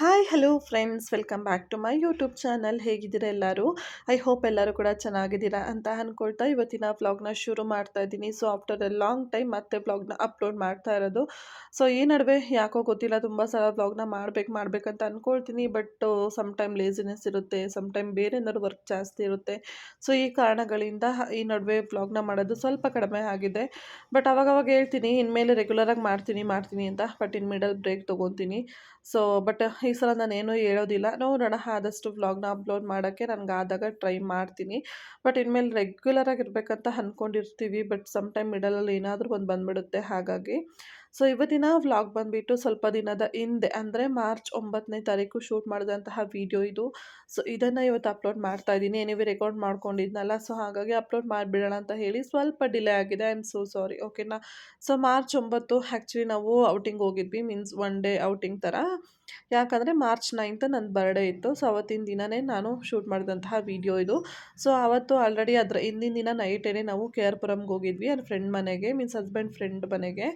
Hi hello friends welcome back to my YouTube channel ಹೇಗಿದ್ದೀರಾ ಎಲ್ಲರೂ? I hope ಎಲ್ಲರೂ ಕೂಡ ಚೆನ್ನಾಗಿದ್ದೀರಾ ಅಂತ ಅಂದ್ಕೊಳ್ತಾ ಇವತ್ತಿನ ವ್ಲಾಗ್ನ ಶುರು ಮಾಡ್ತಾ ಇದ್ದೀನಿ. So after a long time ಮತ್ತೆ ವ್ಲಾಗ್ನ ಅಪ್ಲೋಡ್ ಮಾಡ್ತಾ ಇರೋದು. ಸೊ ಈ ನಡುವೆ ಯಾಕೋ ಗೊತ್ತಿಲ್ಲ, ತುಂಬ ಸಲ ವ್ಲಾಗ್ನ ಮಾಡ್ಬೇಕು, ಮಾಡ್ಬೇಕಂತ ಅಂದ್ಕೊಳ್ತೀನಿ ಬಟ್ ಸಮ್ ಟೈಮ್ ಲೇಸಿನೆಸ್ ಇರುತ್ತೆ ಸಮ್ ಟೈಮ್ ಬೇರೆ ಏನಾದ್ರು ವರ್ಕ್ ಜಾಸ್ತಿ ಇರುತ್ತೆ. ಸೊ ಈ ಕಾರಣಗಳಿಂದ ಈ ನಡುವೆ ವ್ಲಾಗ್ನ ಮಾಡೋದು ಸ್ವಲ್ಪ ಕಡಿಮೆ ಆಗಿದೆ. ಬಟ್ ಅವಾಗವಾಗ ಹೇಳ್ತೀನಿ, ಇನ್ಮೇಲೆ ರೆಗ್ಯುಲರಾಗಿ ಮಾಡ್ತೀನಿ ಮಾಡ್ತೀನಿ ಅಂತ. ಬಟ್ ಇನ್ ಮಿಡಲ್ ಬ್ರೇಕ್ ತೊಗೊತೀನಿ. ಸೊ ಬಟ್ ಈ ಸಲ ನಾನೇನು ಹೇಳೋದಿಲ್ಲ. ನೋಡೋಣ ಆದಷ್ಟು ವ್ಲಾಗ್ನ ಅಪ್ಲೋಡ್ ಮಾಡೋಕ್ಕೆ ನನಗೆ ಆದಾಗ ಟ್ರೈ ಮಾಡ್ತೀನಿ. ಬಟ್ ಇನ್ಮೇಲೆ ರೆಗ್ಯುಲರಾಗಿ ಇರಬೇಕಂತ ಅಂದ್ಕೊಂಡಿರ್ತೀವಿ ಬಟ್ ಸಮ್ ಟೈಮ್ ಮಿಡಲಲ್ಲಿ ಏನಾದರೂ ಒಂದು ಬಂದುಬಿಡುತ್ತೆ ಹಾಗಾಗಿ. ಸೊ ಇವತ್ತಿನ ವ್ಲಾಗ್ ಬಂದುಬಿಟ್ಟು ಸ್ವಲ್ಪ ದಿನದ ಹಿಂದೆ, ಅಂದರೆ ಮಾರ್ಚ್ ಒಂಬತ್ತನೇ ತಾರೀಕು ಶೂಟ್ ಮಾಡಿದಂತಹ ವಿಡಿಯೋ ಇದು. ಸೊ ಇದನ್ನು ಇವತ್ತು ಅಪ್ಲೋಡ್ ಮಾಡ್ತಾ ಇದ್ದೀನಿ. ಏನಿವೆ ರೆಕಾರ್ಡ್ ಮಾಡ್ಕೊಂಡಿದ್ನಲ್ಲ ಸೊ ಹಾಗಾಗಿ ಅಪ್ಲೋಡ್ ಮಾಡಿಬಿಡೋಣ ಅಂತ ಹೇಳಿ ಸ್ವಲ್ಪ ಡಿಲೇ ಆಗಿದೆ. ಐ ಆಮ್ ಸೋ ಸಾರಿ ಓಕೆನಾ ಸೊ ಮಾರ್ಚ್ ಒಂಬತ್ತು ಆ್ಯಕ್ಚುಲಿ ನಾವು ಔಟಿಂಗ್ ಹೋಗಿದ್ವಿ ಮೀನ್ಸ್ ಒನ್ ಡೇ ಔಟಿಂಗ್ ಥರ ಯಾಕಂದರೆ ಮಾರ್ಚ್ ನೈನ್ತ್ ನನ್ನ ಬರ್ಡೇ ಇತ್ತು. ಸೊ ಅವತ್ತಿನ ದಿನವೇ ನಾನು ಶೂಟ್ ಮಾಡಿದಂತಹ ವಿಡಿಯೋ ಇದು. ಸೊ ಆವತ್ತು ಆಲ್ರೆಡಿ ಅದರ ಹಿಂದಿನ ದಿನ ನೈಟೇ ನಾವು ಕೆ ಆರ್ ಪುರಮ್ಗೆ ಹೋಗಿದ್ವಿ ನನ್ನ ಫ್ರೆಂಡ್ ಮನೆಗೆ ಮೀನ್ಸ್ ಹಸ್ಬೆಂಡ್ ಫ್ರೆಂಡ್ ಮನೆಗೆ.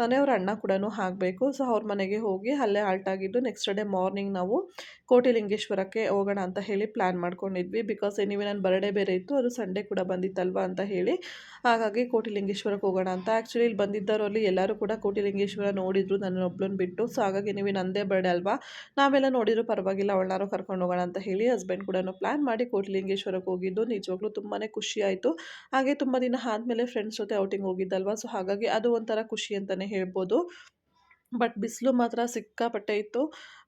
ಮನೆಯವ್ರ ಅಣ್ಣ ಕೂಡ ಆಗಬೇಕು. ಸೊ ಅವ್ರ ಮನೆಗೆ ಹೋಗಿ ಅಲ್ಲೇ ಆಲ್ಟ್ ಆಗಿದ್ದು ನೆಕ್ಸ್ಟ್ ಡೇ ಮಾರ್ನಿಂಗ್ ನಾವು ಕೋಟಿಲಿಂಗೇಶ್ವರಕ್ಕೆ ಹೋಗೋಣ ಅಂತ ಹೇಳಿ ಪ್ಲ್ಯಾನ್ ಮಾಡ್ಕೊಂಡಿದ್ವಿ. ಬಿಕಾಸ್ ಎನಿವೆ ನನ್ನ ಬರ್ಡೇ ಬೇರೆ ಇತ್ತು, ಅದು ಸಂಡೇ ಕೂಡ ಬಂದಿತ್ತಲ್ವಾ ಅಂತ ಹೇಳಿ. ಹಾಗಾಗಿ ಕೋಟಿಲಿಂಗೇಶ್ವರಕ್ಕೆ ಹೋಗೋಣ ಅಂತ. ಆ್ಯಕ್ಚುಲಿ ಇಲ್ಲಿ ಬಂದಿದ್ದವರಲ್ಲಿ ಎಲ್ಲರೂ ಕೂಡ ಕೋಟಿಲಿಂಗೇಶ್ವರ ನೋಡಿದ್ರು ನನ್ನ ಒಬ್ಳನ್ನ ಬಿಟ್ಟು. ಸೊ ಹಾಗಾಗಿ ನೀವು ನಂದೇ ಬರ್ಡೇ ಅಲ್ವಾ? ನಾವೆಲ್ಲ ನೋಡಿದ್ರು ಪರವಾಗಿಲ್ಲ, ಅವಳನ್ನಾರು ಕರ್ಕೊಂಡು ಹೋಗೋಣ ಅಂತ ಹೇಳಿ ಹಸ್ಬೆಂಡ್ ಕೂಡ ಪ್ಲ್ಯಾನ್ ಮಾಡಿ ಕೋಟಿಲಿಂಗೇಶ್ವರಕ್ಕೆ ಹೋಗಿದ್ದು. ನಿಜವಾಗ್ಲೂ ತುಂಬಾ ಖುಷಿ ಆಯಿತು. ಹಾಗೆ ತುಂಬ ದಿನ ಆದಮೇಲೆ ಫ್ರೆಂಡ್ಸ್ ಜೊತೆ ಔಟಿಂಗ್ ಹೋಗಿದ್ದಲ್ವ? ಸೊ ಹಾಗಾಗಿ ಅದು ಒಂಥರ ಖುಷಿ ಅಂತಲೇ ಹೇಳ್ಬೋದು. ಬಟ್ ಬಿಸಿಲು ಮಾತ್ರ ಸಿಕ್ಕಾಪಟ್ಟೆ ಇತ್ತು.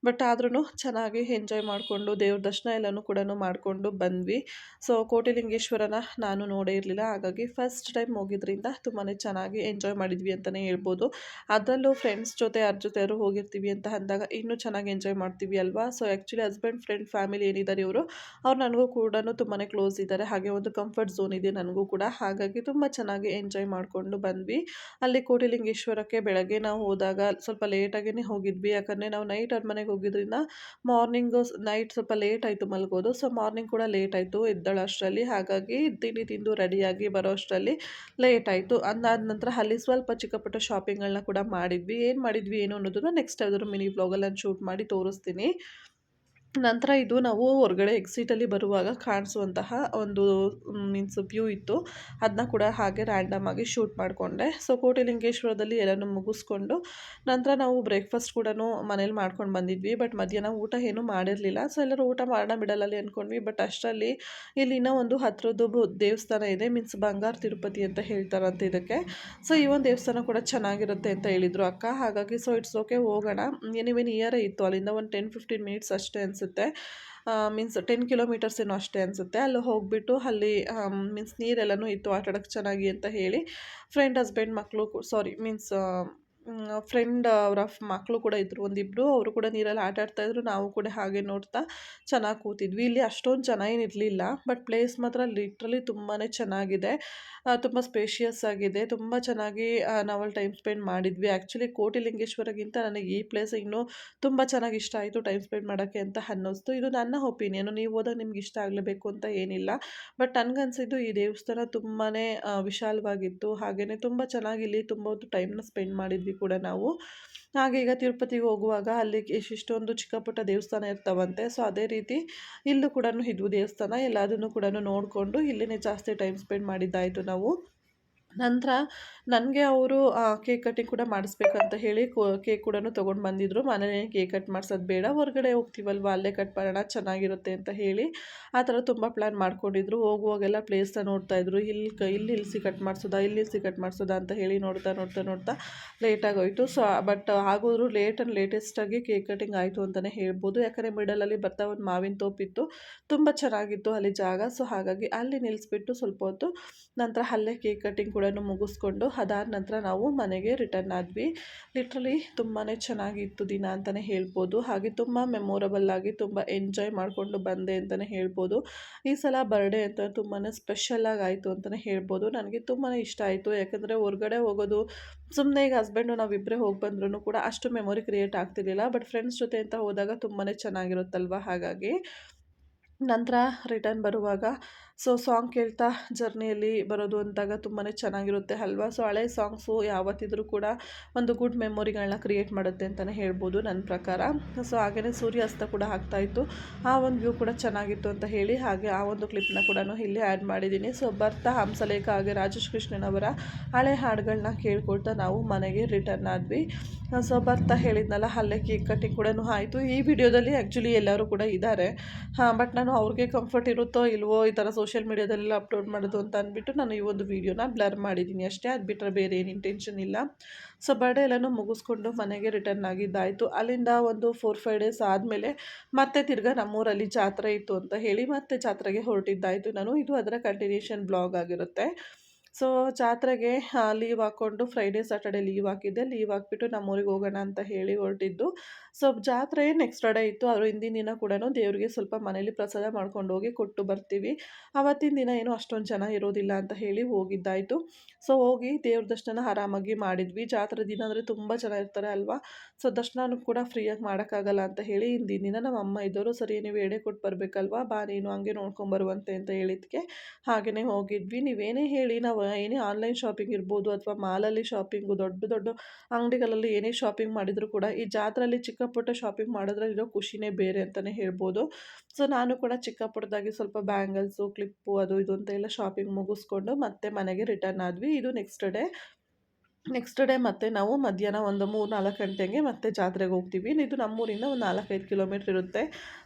ಬಟ್ ಆದ್ರೂ ಚೆನ್ನಾಗಿ ಎಂಜಾಯ್ ಮಾಡಿಕೊಂಡು ದೇವ್ರ ದರ್ಶನ ಎಲ್ಲನೂ ಕೂಡ ಮಾಡಿಕೊಂಡು ಬಂದ್ವಿ. ಸೊ ಕೋಟಿಲಿಂಗೇಶ್ವರನ ನಾನು ನೋಡೇ ಇರಲಿಲ್ಲ. ಹಾಗಾಗಿ ಫಸ್ಟ್ ಟೈಮ್ ಹೋಗಿದ್ರಿಂದ ತುಂಬಾ ಚೆನ್ನಾಗಿ ಎಂಜಾಯ್ ಮಾಡಿದ್ವಿ ಅಂತಲೇ ಹೇಳ್ಬೋದು. ಅದರಲ್ಲೂ ಫ್ರೆಂಡ್ಸ್ ಜೊತೆ ಯಾರ ಜೊತೆ ಹೋಗಿರ್ತೀವಿ ಅಂತ ಅಂದಾಗ ಇನ್ನೂ ಚೆನ್ನಾಗಿ ಎಂಜಾಯ್ ಮಾಡ್ತೀವಿ ಅಲ್ವಾ? So actually husband friend family ಏನಿದ್ದಾರೆ ಇವರು, ಅವ್ರು ನನಗೂ ಕೂಡ ತುಂಬಾ ಕ್ಲೋಸ್ ಇದ್ದಾರೆ ಹಾಗೆ ಒಂದು ಕಂಫರ್ಟ್ ಝೋನ್ ಇದೆ ನನಗೂ ಕೂಡ. ಹಾಗಾಗಿ ತುಂಬ ಚೆನ್ನಾಗಿ ಎಂಜಾಯ್ ಮಾಡಿಕೊಂಡು ಬಂದ್ವಿ. ಅಲ್ಲಿ ಕೋಟಿಲಿಂಗೇಶ್ವರಕ್ಕೆ ಬೆಳಗ್ಗೆ ನಾವು ಹೋದಾಗ ಸ್ವಲ್ಪ ಲೇಟಾಗೇ ಹೋಗಿದ್ವಿ. ಯಾಕಂದರೆ ನಾವು ನೈಟ್ ಅವ್ರ ಮನೆಗೆ ಹೋಗಿದ್ರಿಂದ ಮಾರ್ನಿಂಗು ನೈಟ್ ಸ್ವಲ್ಪ ಲೇಟ್ ಆಯಿತು ಮಲಗೋದು. ಸೊ ಮಾರ್ನಿಂಗ್ ಕೂಡ ಲೇಟ್ ಆಯಿತು ಎದ್ದಳು ಅಷ್ಟರಲ್ಲಿ. ಹಾಗಾಗಿ ತಿಂಡಿ ತಿಂದು ರೆಡಿಯಾಗಿ ಬರೋ ಅಷ್ಟರಲ್ಲಿ ಲೇಟ್ ಆಯಿತು. ಅದಾದ ನಂತರ ಅಲ್ಲಿ ಸ್ವಲ್ಪ ಚಿಕ್ಕ ಪುಟ್ಟ ಶಾಪಿಂಗ್ಗಳನ್ನ ಕೂಡ ಮಾಡಿದ್ವಿ. ಏನು ಮಾಡಿದ್ವಿ ಏನು ಅನ್ನೋದನ್ನು ನೆಕ್ಸ್ಟ್ ಯಾವ್ದಾದ್ರು ಮಿನಿ ಬ್ಲಾಗಲ್ಲಿ ಶೂಟ್ ಮಾಡಿ ತೋರಿಸ್ತೀನಿ. ನಂತರ ಇದು ನಾವು ಹೊರಗಡೆ ಎಕ್ಸಿಟಲ್ಲಿ ಬರುವಾಗ ಕಾಣಿಸುವಂತಹ ಒಂದು ಮೀನ್ಸ್ ವ್ಯೂ ಇತ್ತು. ಅದನ್ನ ಕೂಡ ಹಾಗೆ ರ್ಯಾಂಡಮ್ ಆಗಿ ಶೂಟ್ ಮಾಡಿಕೊಂಡೆ. ಸೊ ಕೋಟಿಲಿಂಗೇಶ್ವರದಲ್ಲಿ ಎಲ್ಲನೂ ಮುಗಿಸ್ಕೊಂಡು ನಂತರ ನಾವು ಬ್ರೇಕ್ಫಾಸ್ಟ್ ಕೂಡ ಮನೇಲಿ ಮಾಡ್ಕೊಂಡು ಬಂದಿದ್ವಿ. ಬಟ್ ಮಧ್ಯಾಹ್ನ ಊಟ ಏನೂ ಮಾಡಿರಲಿಲ್ಲ. ಸೊ ಎಲ್ಲರೂ ಊಟ ಮಾಡೋಣ ಬಿಡಲಲ್ಲಿ ಅಂದ್ಕೊಂಡ್ವಿ ಬಟ್ ಅಷ್ಟರಲ್ಲಿ ಇಲ್ಲಿನ ಒಂದು ಹತ್ರದ್ದು ದೇವಸ್ಥಾನ ಇದೆ. ಮೀನ್ಸ್ ಬಂಗಾರ ತಿರುಪತಿ ಅಂತ ಹೇಳ್ತಾರಂತೆ ಇದಕ್ಕೆ. ಸೊ ಈ ಒಂದು ದೇವಸ್ಥಾನ ಕೂಡ ಚೆನ್ನಾಗಿರುತ್ತೆ ಅಂತ ಹೇಳಿದರು ಅಕ್ಕ. ಹಾಗಾಗಿ ಸೊ ಇಟ್ಸ್ ಓಕೆ ಹೋಗೋಣ. ಎನಿವೆ ಇಯರೇ ಇತ್ತು. ಅಲ್ಲಿಂದ ಒಂದು ಟೆನ್ ಫಿಫ್ಟೀನ್ ಮಿನಿಟ್ಸ್ ಅಷ್ಟೇ ಅನಿಸುತ್ತೆ. ಮೀನ್ಸ್ ಟೆನ್ ಕಿಲೋಮೀಟರ್ಸ್ ಏನೋ ಅಷ್ಟೇ ಅನಿಸುತ್ತೆ. ಅಲ್ಲಿ ಹೋಗಿಬಿಟ್ಟು ಅಲ್ಲಿ ಮೀನ್ಸ್ ನೀರೆಲ್ಲನೂ ಇತ್ತು ಆಟಾಡೋಕ್ಕೆ ಚೆನ್ನಾಗಿ ಅಂತ ಹೇಳಿ ಫ್ರೆಂಡ್ ಹಸ್ಬೆಂಡ್ ಮಕ್ಕಳು ಸಾರಿ ಮೀನ್ಸ್ ಫ್ರೆಂಡ್ ಅವರ ಮಕ್ಕಳು ಕೂಡ ಇದ್ದರು ಒಂದಿಬ್ಬರು ಅವರು ಕೂಡ ನೀರಲ್ಲಿ ಆಟ ಆಡ್ತಾಯಿದ್ರು ನಾವು ಕೂಡ ಹಾಗೆ ನೋಡ್ತಾ ಚೆನ್ನಾಗಿ ಕೂತಿದ್ವಿ. ಇಲ್ಲಿ ಅಷ್ಟೊಂದು ಜನ ಏನಿರಲಿಲ್ಲ ಬಟ್ ಪ್ಲೇಸ್ ಮಾತ್ರ ಲಿಟ್ರಲಿ ತುಂಬಾ ಚೆನ್ನಾಗಿದೆ. ತುಂಬ ಸ್ಪೇಷಿಯಸ್ ಆಗಿದೆ. ತುಂಬ ಚೆನ್ನಾಗಿ ನಾವಲ್ಲಿ ಟೈಮ್ ಸ್ಪೆಂಡ್ ಮಾಡಿದ್ವಿ. ಆ್ಯಕ್ಚುಲಿ ಕೋಟಿಲಿಂಗೇಶ್ವರಗಿಂತ ನನಗೆ ಈ ಪ್ಲೇಸ್ ಇನ್ನೂ ತುಂಬ ಚೆನ್ನಾಗಿ ಇಷ್ಟ ಆಯಿತು ಟೈಮ್ ಸ್ಪೆಂಡ್ ಮಾಡೋಕ್ಕೆ ಅಂತ ಅನ್ನಿಸ್ತು. ಇದು ನನ್ನ ಒಪಿನಿಯನು ನೀವು ಹೋದಾಗ ನಿಮ್ಗೆ ಇಷ್ಟ ಆಗಲೇಬೇಕು ಅಂತ ಏನಿಲ್ಲ. ಬಟ್ ನನಗನ್ಸಿದ್ದು ಈ ದೇವಸ್ಥಾನ ತುಂಬಾ ವಿಶಾಲವಾಗಿತ್ತು. ಹಾಗೆಯೇ ತುಂಬ ಚೆನ್ನಾಗಿ ಇಲ್ಲಿ ತುಂಬ ಹೊತ್ತು ಟೈಮ್ನ ಸ್ಪೆಂಡ್ ಮಾಡಿದ್ವಿ. ಕೂಡ ನಾವು. ಹಾಗೆ ಈಗ ತಿರುಪತಿಗೆ ಹೋಗುವಾಗ ಅಲ್ಲಿ ಎಷ್ಟೊಂದು ಚಿಕ್ಕ ಪುಟ್ಟ ದೇವಸ್ಥಾನ ಇರ್ತಾವಂತೆ, ಸೊ ಅದೇ ರೀತಿ ಇಲ್ಲೂ ಕೂಡ ಇದ್ವು ದೇವಸ್ಥಾನ ಎಲ್ಲದನ್ನು ಕೂಡ ನೋಡಿಕೊಂಡು ಇಲ್ಲಿನೇ ಜಾಸ್ತಿ ಟೈಮ್ ಸ್ಪೆಂಡ್ ಮಾಡಿದ್ದಾಯಿತು ನಾವು. ನಂತರ ನನಗೆ ಅವರು ಕೇಕ್ ಕಟ್ಟಿಂಗ್ ಕೂಡ ಮಾಡಿಸ್ಬೇಕಂತ ಹೇಳಿ ಕೇಕ್ ಕೂಡ ತೊಗೊಂಡು ಬಂದಿದ್ದರು ಮನೇಲಿ ಕೇಕ್ ಕಟ್ ಮಾಡಿಸೋದು ಬೇಡ. ಹೊರಗಡೆ ಹೋಗ್ತೀವಲ್ವ? ಅಲ್ಲೇ ಕಟ್ ಮಾಡೋಣ, ಚೆನ್ನಾಗಿರುತ್ತೆ ಅಂತ ಹೇಳಿ ಆ ಥರ ತುಂಬ ಪ್ಲ್ಯಾನ್ ಮಾಡ್ಕೊಂಡಿದ್ರು. ಹೋಗುವಾಗೆಲ್ಲ ಪ್ಲೇಸ್ನ ನೋಡ್ತಾಯಿದ್ರು ಇಲ್ಲಿ ಇಲ್ಲಿ ಇಲ್ಲಿಸಿ ಕಟ್ ಮಾಡಿಸೋದಾ? ಇಲ್ಲಿ ಇಲ್ಲಿಸಿ ಕಟ್ ಮಾಡಿಸೋದಾ? ಅಂತ ಹೇಳಿ ನೋಡ್ತಾ ನೋಡ್ತಾ ನೋಡ್ತಾ ಲೇಟಾಗೋಯಿತು ಸೊ ಬಟ್ ಆಗೋದ್ರು ಲೇಟ್ ಆ್ಯಂಡ್ ಲೇಟೆಸ್ಟಾಗಿ ಕೇಕ್ ಕಟ್ಟಿಂಗ್ ಆಯಿತು ಅಂತಲೇ ಹೇಳ್ಬೋದು. ಯಾಕಂದರೆ ಮಿಡಲಲ್ಲಿ ಬರ್ತಾ ಒಂದು ಮಾವಿನ ತೋಪಿತ್ತು ತುಂಬ ಚೆನ್ನಾಗಿತ್ತು ಅಲ್ಲಿ ಜಾಗ. ಸೊ, ಹಾಗಾಗಿ ಅಲ್ಲಿ ನಿಲ್ಲಿಸ್ಬಿಟ್ಟು ಸ್ವಲ್ಪ ಹೊತ್ತು ನಂತರ ಅಲ್ಲೇ ಕೇಕ್ ಕಟಿಂಗ್ ಕೂಡ ಮುಗಿಸ್ಕೊಂಡು ಅದಾದ ನಂತರ ನಾವು ಮನೆಗೆ ರಿಟರ್ನ್ ಆದ್ವಿ. ಲಿಟ್ರಲಿ ತುಂಬಾ ಚೆನ್ನಾಗಿತ್ತು ದಿನ ಅಂತಲೇ ಹೇಳ್ಬೋದು. ಹಾಗೆ ತುಂಬ ಮೆಮೊರಬಲ್ ಆಗಿ ತುಂಬ ಎಂಜಾಯ್ ಮಾಡಿಕೊಂಡು ಬಂದೆ ಅಂತಲೇ ಹೇಳ್ಬೋದು. ಈ ಸಲ ಬರ್ಡೇ ಅಂತ ತುಂಬಾ ಸ್ಪೆಷಲಾಗಿ ಆಯಿತು ಅಂತಲೇ ಹೇಳ್ಬೋದು. ನನಗೆ ತುಂಬಾ ಇಷ್ಟ ಆಯಿತು. ಯಾಕಂದರೆ ಹೊರಗಡೆ ಹೋಗೋದು ಸುಮ್ಮನೆ ಈಗ ಹಸ್ಬೆಂಡು ನಾವಿಬ್ಬರೇ ಹೋಗಿ ಬಂದ್ರೂ ಕೂಡ ಅಷ್ಟು ಮೆಮೊರಿ ಕ್ರಿಯೇಟ್ ಆಗ್ತಿರ್ಲಿಲ್ಲ. ಬಟ್ ಫ್ರೆಂಡ್ಸ್ ಜೊತೆ ಅಂತ ಹೋದಾಗ ತುಂಬಾ ಚೆನ್ನಾಗಿರುತ್ತಲ್ವ? ಹಾಗಾಗಿ ನಂತರ ರಿಟರ್ನ್ ಬರುವಾಗ ಸೊ ಸಾಂಗ್ ಕೇಳ್ತಾ ಜರ್ನಿಯಲ್ಲಿ ಬರೋದು ಅಂದಾಗ ತುಂಬಾ ಚೆನ್ನಾಗಿರುತ್ತೆ ಅಲ್ವಾ? ಸೊ ಹಳೆ ಸಾಂಗ್ಸು ಯಾವತ್ತಿದ್ರೂ ಕೂಡ ಒಂದು ಗುಡ್ ಮೆಮೊರಿಗಳನ್ನ ಕ್ರಿಯೇಟ್ ಮಾಡುತ್ತೆ ಅಂತಲೇ ಹೇಳ್ಬೋದು ನನ್ನ ಪ್ರಕಾರ. ಸೊ ಹಾಗೆಯೇ ಸೂರ್ಯಾಸ್ತ ಕೂಡ ಆಗ್ತಾಯಿತ್ತು ಆ ಒಂದು ವ್ಯೂ ಕೂಡ ಚೆನ್ನಾಗಿತ್ತು ಅಂತ ಹೇಳಿ ಹಾಗೆ ಆ ಒಂದು ಕ್ಲಿಪ್ನ ಕೂಡ ಇಲ್ಲಿ ಆ್ಯಡ್ ಮಾಡಿದ್ದೀನಿ. ಸೊ ಬರ್ತಾ ಹಂಸಲೇಖ ಹಾಗೆ ರಾಜೇಶ್ ಕೃಷ್ಣನವರ ಹಳೆ ಹಾಡುಗಳನ್ನ ಕೇಳ್ಕೊಳ್ತಾ ನಾವು ಮನೆಗೆ ರಿಟರ್ನ್ ಆದ್ವಿ. ಸೊ ಬರ್ತಾ ಹೇಳಿದ್ನಲ್ಲ, ಅಲ್ಲೇ ಕೇಕ್ ಕಟ್ಟಿಂಗ್ ಕೂಡ ಆಯಿತು. ಈ ವಿಡಿಯೋದಲ್ಲಿ ಆ್ಯಕ್ಚುಲಿ ಎಲ್ಲರೂ ಕೂಡ ಇದ್ದಾರೆ. ಹಾಂ ಬಟ್ ನಾನು ಅವ್ರಿಗೆ ಕಂಫರ್ಟ್ ಇರುತ್ತೋ ಇಲ್ವೋ ಈ ಥರ ಮೀಡ್ಯಾದಲ್ಲೆಲ್ಲ ಅಪ್ಲೋಡ್ ಮಾಡೋದು ಅಂತ ಅಂದ್ಬಿಟ್ಟು ನಾನು ಈ ಒಂದು ವೀಡಿಯೋನ ಬ್ಲರ್ ಮಾಡಿದ್ದೀನಿ. ಅಷ್ಟೇ, ಅದು ಬಿಟ್ಟರೆ ಬೇರೆ ಏನು ಇಂಟೆನ್ಷನ್ ಇಲ್ಲ. ಸೊ ಬರ್ಡೇ ಎಲ್ಲನೂ ಮುಗಿಸ್ಕೊಂಡು ಮನೆಗೆ ರಿಟರ್ನ್ ಆಗಿದ್ದಾಯಿತು. ಅಲ್ಲಿಂದ ಒಂದು ಫೋರ್ ಫೈವ್ ಡೇಸ್ ಆದಮೇಲೆ ಮತ್ತೆ ತಿರ್ಗಾ ನಮ್ಮೂರಲ್ಲಿ ಜಾತ್ರೆ ಇತ್ತು ಅಂತ ಹೇಳಿ ಮತ್ತೆ ಜಾತ್ರೆಗೆ ಹೊರಟಿದ್ದಾಯಿತು. ನಾನು ಇದು ಅದರ ಕಂಟಿನ್ಯೂಷನ್ ಬ್ಲಾಗ್ ಆಗಿರುತ್ತೆ. ಸೊ ಜಾತ್ರೆಗೆ ಲೀವ್ ಹಾಕ್ಕೊಂಡು ಫ್ರೈಡೇ ಸ್ಯಾಟರ್ಡೆ ಲೀವ್ ಹಾಕಿದ್ದೆ. ಲೀವ್ ಹಾಕ್ಬಿಟ್ಟು ನಮ್ಮೂರಿಗೆ ಹೋಗೋಣ ಅಂತ ಹೇಳಿ ಹೊರಟಿದ್ದು. ಸೊ ಜಾತ್ರೆ ನೆಕ್ಸ್ಟ್ ಡೇ ಇತ್ತು. ಅವರು ಹಿಂದಿನ ದಿನ ಕೂಡ ದೇವರಿಗೆ ಸ್ವಲ್ಪ ಮನೇಲಿ ಪ್ರಸಾದ ಮಾಡ್ಕೊಂಡು ಹೋಗಿ ಕೊಟ್ಟು ಬರ್ತೀವಿ. ಆವತ್ತಿನ ದಿನ ಏನು ಅಷ್ಟೊಂದು ಜನ ಇರೋದಿಲ್ಲ ಅಂತ ಹೇಳಿ ಹೋಗಿದ್ದಾಯಿತು. ಸೊ ಹೋಗಿ ದೇವ್ರ ದರ್ಶನ ಆರಾಮಾಗಿ ಮಾಡಿದ್ವಿ. ಜಾತ್ರೆ ದಿನ ಅಂದರೆ ತುಂಬ ಜನ ಇರ್ತಾರೆ ಅಲ್ವಾ? ಸೊ ದರ್ಶನ ಕೂಡ ಫ್ರೀಯಾಗಿ ಮಾಡೋಕ್ಕಾಗಲ್ಲ ಅಂತ ಹೇಳಿ ಹಿಂದಿನ ದಿನ ನಮ್ಮ ಅಮ್ಮ ಇದ್ದವರು ಸರಿ, ನೀವು ಎಡೆ ಕೊಟ್ಟು ಬರಬೇಕಲ್ವಾ? ಬಾ ನೀನು, ಹಂಗೆ ನೋಡ್ಕೊಂಬರುವಂತೆ ಅಂತ ಹೇಳಿದ್ಕೆ. ಹಾಗೆಯೇ ಹೋಗಿದ್ವಿ. ನೀವೇನೇ ಹೇಳಿ, ನಾವು ಏನೇ ಆನ್ಲೈನ್ ಶಾಪಿಂಗ್ ಇರ್ಬೋದು ಅಥವಾ ಮಾಲಲ್ಲಿ ಶಾಪಿಂಗು ದೊಡ್ಡ ದೊಡ್ಡ ಅಂಗಡಿಗಳಲ್ಲಿ ಏನೇ ಶಾಪಿಂಗ್ ಮಾಡಿದರೂ ಕೂಡ ಈ ಜಾತ್ರೆಯಲ್ಲಿ ಚಿಕ್ಕ ಪುಟ್ಟ ಶಾಪಿಂಗ್ ಮಾಡೋದ್ರಲ್ಲಿರೋ ಖುಷಿನೇ ಬೇರೆ ಅಂತಲೇ ಹೇಳ್ಬೋದು. ಸೊ ನಾನು ಕೂಡ ಚಿಕ್ಕ ಪುಟ್ಟದಾಗಿ ಸ್ವಲ್ಪ ಬ್ಯಾಂಗಲ್ಸು ಕ್ಲಿಪ್ಪು ಅದು ಇದು ಅಂತ ಎಲ್ಲ ಶಾಪಿಂಗ್ ಮುಗಿಸ್ಕೊಂಡು ಮತ್ತೆ ಮನೆಗೆ ರಿಟರ್ನ್ ಆದ್ವಿ. ಇದು ನೆಕ್ಸ್ಟ್ ಡೇ ನೆಕ್ಸ್ಟ್ ಡೇ ಮತ್ತೆ ನಾವು ಮಧ್ಯಾಹ್ನ ಒಂದು ಮೂರು ನಾಲ್ಕು ಗಂಟೆಗೆ ಮತ್ತೆ ಜಾತ್ರೆಗೆ ಹೋಗ್ತೀವಿ. ಇದು ನಮ್ಮೂರಿಂದ ಒಂದು ನಾಲ್ಕೈದು ಕಿಲೋಮೀಟ್ರ್ ಇರುತ್ತೆ.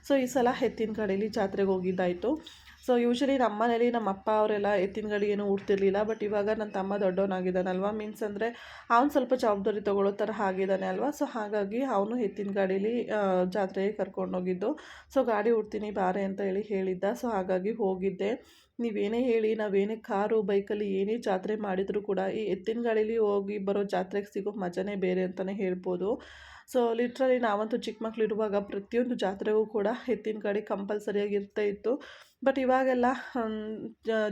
ಸೊ ಈ ಸಲ ಎತ್ತಿನ ಕಡೆಯಲ್ಲಿ ಜಾತ್ರೆಗೆ ಹೋಗಿದ್ದಾಯಿತು. ಸೊ ಯೂಶ್ವಲಿ ನಮ್ಮ ಮನೇಲಿ ನಮ್ಮ ಅಪ್ಪ ಅವರೆಲ್ಲ ಎತ್ತಿನ ಗಾಡಿ ಏನೂ ಉಡ್ತಿರ್ಲಿಲ್ಲ. ಬಟ್ ಇವಾಗ ನನ್ನ ತಮ್ಮ ದೊಡ್ಡವನಾಗಿದ್ದಾನಲ್ವ? ಮೀನ್ಸ್ ಅಂದರೆ ಅವ್ನು ಸ್ವಲ್ಪ ಜವಾಬ್ದಾರಿ ತೊಗೊಳ್ಳೋ ಥರ ಆಗಿದ್ದಾನೆ ಅಲ್ವಾ? ಸೊ ಹಾಗಾಗಿ ಅವನು ಎತ್ತಿನ ಗಾಡೀಲಿ ಜಾತ್ರೆಗೆ ಕರ್ಕೊಂಡೋಗಿದ್ದು. ಸೊ ಗಾಡಿ ಉಡ್ತೀನಿ ಬಾರೆ ಅಂತ ಹೇಳಿ ಹೇಳಿದ್ದ. ಸೊ ಹಾಗಾಗಿ ಹೋಗಿದ್ದೆ. ನೀವೇನೇ ಹೇಳಿ, ನಾವೇನೇ ಕಾರು, ಬೈಕಲ್ಲಿ ಏನೇ ಜಾತ್ರೆ ಮಾಡಿದರೂ ಕೂಡ ಈ ಎತ್ತಿನ ಗಾಡೀಲಿ ಹೋಗಿ ಬರೋ ಜಾತ್ರೆಗೆ ಸಿಗೋ ಮಜಾನೇ ಬೇರೆ ಅಂತಲೇ ಹೇಳ್ಬೋದು. ಸೊ ಲಿಟ್ರಲಿ ನಾವಂತೂ ಚಿಕ್ಕ ಮಕ್ಕಳಿರುವಾಗ ಪ್ರತಿಯೊಂದು ಜಾತ್ರೆಗೂ ಕೂಡ ಎತ್ತಿನ ಗಾಡಿ ಕಂಪಲ್ಸರಿಯಾಗಿ ಇರ್ತಾ ಇತ್ತು. ಬಟ್ ಇವಾಗೆಲ್ಲ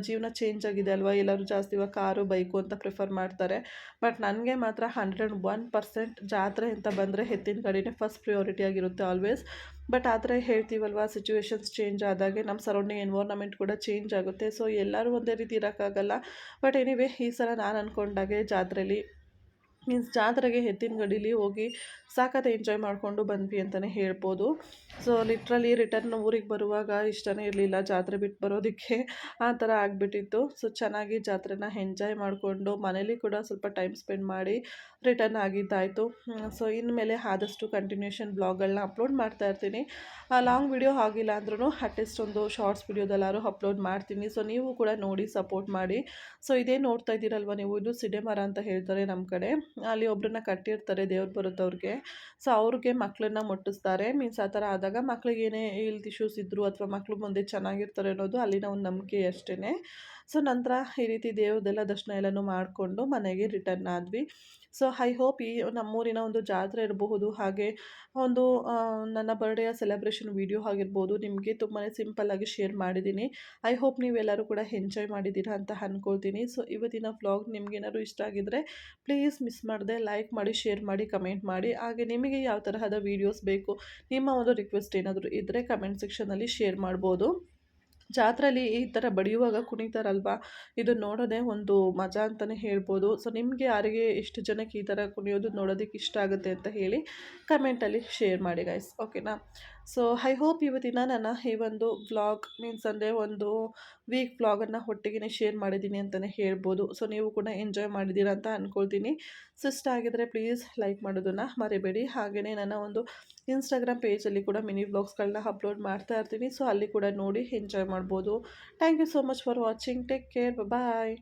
ಜೀವನ ಚೇಂಜ್ ಆಗಿದೆ ಅಲ್ವಾ? ಎಲ್ಲರೂ ಜಾಸ್ತಿ ಇವಾಗ ಕಾರು, ಬೈಕು ಅಂತ ಪ್ರಿಫರ್ ಮಾಡ್ತಾರೆ. ಬಟ್ ನನಗೆ ಮಾತ್ರ ಹಂಡ್ರೆಡ್ ಒನ್ ಪರ್ಸೆಂಟ್ ಜಾತ್ರೆ ಅಂತ ಬಂದರೆ ಎತ್ತಿನ ಗಾಡಿನೇ ಫಸ್ಟ್ ಪ್ರಿಯಾರಿಟಿ ಆಗಿರುತ್ತೆ ಆಲ್ವೇಸ್ ಬಟ್ ಆ ಥರ ಹೇಳ್ತೀವಲ್ವ? ಸಿಚುವೇಶನ್ಸ್ ಚೇಂಜ್ ಆದಾಗೆ ನಮ್ಮ ಸರೌಂಡಿಂಗ್ ಎನ್ವೈರ್ನಮೆಂಟ್ ಕೂಡ ಚೇಂಜ್ ಆಗುತ್ತೆ. ಸೊ ಎಲ್ಲರೂ ಒಂದೇ ರೀತಿ ಇರೋಕ್ಕಾಗಲ್ಲ. ಬಟ್ ಎನಿವೇ ಈ ಸಲ ನಾನು ಅಂದ್ಕೊಂಡಾಗೆ ಜಾತ್ರೆಯಲ್ಲಿ ಮೀನ್ಸ್ ಜಾತ್ರೆಗೆ ಎತ್ತಿನ ಗಡೀಲಿ ಹೋಗಿ ಸಾಕತ್ತೆ ಎಂಜಾಯ್ ಮಾಡಿಕೊಂಡು ಬಂದ್ವಿ ಅಂತಲೇ ಹೇಳ್ಬೋದು. ಸೊ ಲಿಟ್ರಲಿ ರಿಟರ್ನ್ ಊರಿಗೆ ಬರುವಾಗ ಇಷ್ಟನೇ ಇರಲಿಲ್ಲ. ಜಾತ್ರೆ ಬಿಟ್ಟು ಬರೋದಕ್ಕೆ ಆ ಥರ ಆಗಿಬಿಟ್ಟಿತ್ತು. ಸೊ ಚೆನ್ನಾಗಿ ಜಾತ್ರೆನ ಎಂಜಾಯ್ ಮಾಡಿಕೊಂಡು ಮನೇಲಿ ಕೂಡ ಸ್ವಲ್ಪ ಟೈಮ್ ಸ್ಪೆಂಡ್ ಮಾಡಿ ರಿಟರ್ನ್ ಆಗಿದ್ದಾಯಿತು. ಸೊ ಇನ್ಮೇಲೆ ಆದಷ್ಟು ಕಂಟಿನ್ಯೂಷನ್ ಬ್ಲಾಗ್ಗಳನ್ನ ಅಪ್ಲೋಡ್ ಮಾಡ್ತಾ ಇರ್ತೀನಿ. ಲಾಂಗ್ ವಿಡಿಯೋ ಆಗಿಲ್ಲ ಅಂದ್ರೂ ಅಟ್ಲೀಸ್ಟ್ ಒಂದು ಶಾರ್ಟ್ಸ್ ವಿಡಿಯೋದಲ್ಲಾರು ಅಪ್ಲೋಡ್ ಮಾಡ್ತೀನಿ. ಸೊ ನೀವು ಕೂಡ ನೋಡಿ ಸಪೋರ್ಟ್ ಮಾಡಿ. ಸೊ ಇದೇ ನೋಡ್ತಾ ಇದ್ದೀರಲ್ವ ನೀವು? ಇದು ಸಿಡೆಮರ ಅಂತ ಹೇಳ್ತಾರೆ ನಮ್ಮ ಕಡೆ. ಅಲ್ಲಿ ಒಬ್ಬರನ್ನ ಕಟ್ಟಿರ್ತಾರೆ, ದೇವ್ರು ಬರುತ್ತವ್ರಿಗೆ ಸೊ ಅವ್ರಿಗೆ ಮಕ್ಕಳನ್ನ ಮುಟ್ಟಿಸ್ತಾರೆ. ಮೀನ್ಸ್ ಆ ಥರ ಆದಾಗ ಮಕ್ಳಿಗೆ ಏನೇ ಹೆಲ್ತ್ ಇಶ್ಯೂಸ್ ಇದ್ದರು ಅಥವಾ ಮಕ್ಕಳು ಮುಂದೆ ಚೆನ್ನಾಗಿರ್ತಾರೆ ಅನ್ನೋದು ಅಲ್ಲಿನ ಒಂದು ನಂಬಿಕೆ ಅಷ್ಟೇ ಸೊ ನಂತರ ಈ ರೀತಿ ದೇವ್ರದೆಲ್ಲ ದರ್ಶನ ಎಲ್ಲನೂ ಮಾಡಿಕೊಂಡು ಮನೆಗೆ ರಿಟರ್ನ್ ಆದ್ವಿ. ಸೊ ಐ ಹೋಪ್ ಈ ನಮ್ಮೂರಿನ ಒಂದು ಜಾತ್ರೆ ಇರಬಹುದು, ಹಾಗೆ ಒಂದು ನನ್ನ ಬರ್ಡೇ ಸೆಲೆಬ್ರೇಷನ್ ವಿಡಿಯೋ ಆಗಿರ್ಬೋದು, ನಿಮಗೆ ತುಂಬಾ ಸಿಂಪಲ್ಲಾಗಿ ಶೇರ್ ಮಾಡಿದ್ದೀನಿ. ಐ ಹೋಪ್ ನೀವೆಲ್ಲರೂ ಕೂಡ ಎಂಜಾಯ್ ಮಾಡಿದ್ದೀರಾ ಅಂತ ಅಂದ್ಕೊಳ್ತೀನಿ ಸೊ ಇವತ್ತಿನ ವ್ಲಾಗ್ ನಿಮಗೇನಾದ್ರು ಇಷ್ಟ ಆಗಿದ್ದರೆ ಪ್ಲೀಸ್ ಮಿಸ್ ಮಾಡದೆ ಲೈಕ್ ಮಾಡಿ ಶೇರ್ ಮಾಡಿ ಕಮೆಂಟ್ ಮಾಡಿ. ಹಾಗೆ ನಿಮಗೆ ಯಾವ ತರಹದ ವೀಡಿಯೋಸ್ ಬೇಕು, ನಿಮ್ಮ ಒಂದು ರಿಕ್ವೆಸ್ಟ್ ಏನಾದರೂ ಇದ್ದರೆ ಕಮೆಂಟ್ ಸೆಕ್ಷನಲ್ಲಿ ಶೇರ್ ಮಾಡ್ಬೋದು. ಜಾತ್ರೆಯಲ್ಲಿ ಈ ಥರ ಬಡಿಯುವಾಗ ಕುಣಿತಾರಲ್ವ? ಇದು ನೋಡೋದೇ ಒಂದು ಮಜಾ ಅಂತಲೇ ಹೇಳ್ಬೋದು. ಸೊ, ನಿಮಗೆ ಯಾರಿಗೆ ಎಷ್ಟು ಜನಕ್ಕೆ ಈ ಥರ ಕುಣಿಯೋದು ನೋಡೋದಕ್ಕೆ ಇಷ್ಟ ಆಗುತ್ತೆ ಅಂತ ಹೇಳಿ ಕಮೆಂಟಲ್ಲಿ ಶೇರ್ ಮಾಡಿ ಗೈಸ್ ಓಕೆನಾ ಸೊ ಐ ಹೋಪ್ ಇವತ್ತಿನ ನನ್ನ ಈ ಒಂದು ವ್ಲಾಗ್ ಮೀನ್ಸ್ ಅಂದರೆ ಒಂದು ವೀಕ್ ವ್ಲಾಗನ್ನು ಒಟ್ಟಿಗೆ ಶೇರ್ ಮಾಡಿದ್ದೀನಿ ಅಂತಲೇ ಹೇಳ್ಬೋದು. ಸೊ ನೀವು ಕೂಡ ಎಂಜಾಯ್ ಮಾಡಿದ್ದೀರಾ ಅಂತ ಅಂದ್ಕೊಳ್ತೀನಿ ಸೊ ಇಷ್ಟ ಆಗಿದರೆ ಪ್ಲೀಸ್ ಲೈಕ್ ಮಾಡೋದನ್ನು ಮರಿಬೇಡಿ. ಹಾಗೆಯೇ ನನ್ನ ಒಂದು ಇನ್ಸ್ಟಾಗ್ರಾಮ್ ಪೇಜಲ್ಲಿ ಕೂಡ ಮಿನಿ ವ್ಲಾಗ್ಸ್ಗಳನ್ನ ಅಪ್ಲೋಡ್ ಮಾಡ್ತಾ ಇರ್ತೀನಿ. ಸೊ ಅಲ್ಲಿ ಕೂಡ ನೋಡಿ ಎಂಜಾಯ್ ಮಾಡ್ಬೋದು. Thank you so much for watching take care bye